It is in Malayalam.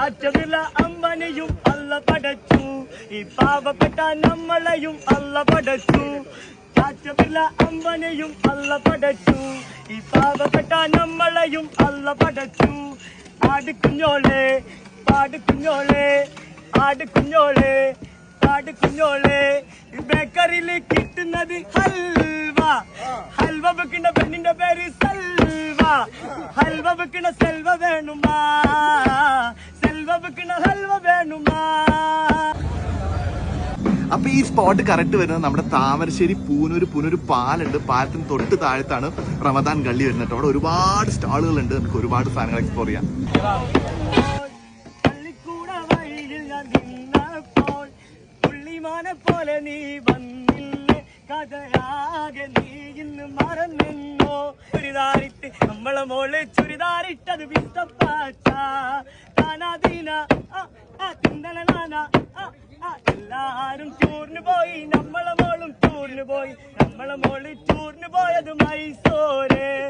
ചാറ്റവില അമ്മനെയും അല്ല പടച്ചു. ഈ പാവപ്പെട്ട നമ്മളെയും അല്ല പടച്ചു. ചാറ്റവില അമ്മനെയും അല്ല പടച്ചു. ഈ പാവപ്പെട്ട നമ്മളെയും അല്ല പടച്ചു. ആട് കുഞ്ഞോളെ പാട് കുഞ്ഞോളെ ആട് കുഞ്ഞോളെ പാട് കുഞ്ഞോളെ. ബേക്കറിയിൽ കിട്ടുന്നത് ഹൽവ. ഹൽവ വെക്കുന്ന പെണ്ണിന്റെ പേര് സൽവ. ഹൽവ വെക്കുന്ന സെൽവ വേണുമാ. ഹൽവ വേണുമാ. അപ്പൊ ഈ സ്പോട്ട് കറക്റ്റ് വരുന്നത് നമ്മുടെ താമരശ്ശേരി പൂനൂര് പൂനൂര് പാലുണ്ട്. പാലത്തിന് തൊട്ട് താഴത്താണ് റമദാൻ ഗള്ളി വരുന്നത് കേട്ടോ. അവിടെ ഒരുപാട് സ്റ്റാളുകളുണ്ട്. നമുക്ക് ഒരുപാട് സാധനങ്ങൾ എക്സ്പ്ലോർ ചെയ്യാം. പോലെ നീ വന്നില്ലേ? കഥയാകെ നീ ഇന്ന് മറന്നെന്നോ ചുരിദാറിട്ട് നമ്മളെ മോൾ ചുരിദാറിട്ടത് വിസ്തപ്പാച്ച. തിന്നലനാന, ആ, ആ, എല്ലാരും ടൂറിന് പോയി നമ്മളെ മോളും ടൂറിന് പോയി. നമ്മളെ മോൾ ടൂറിന് പോയത് മൈസൂര്.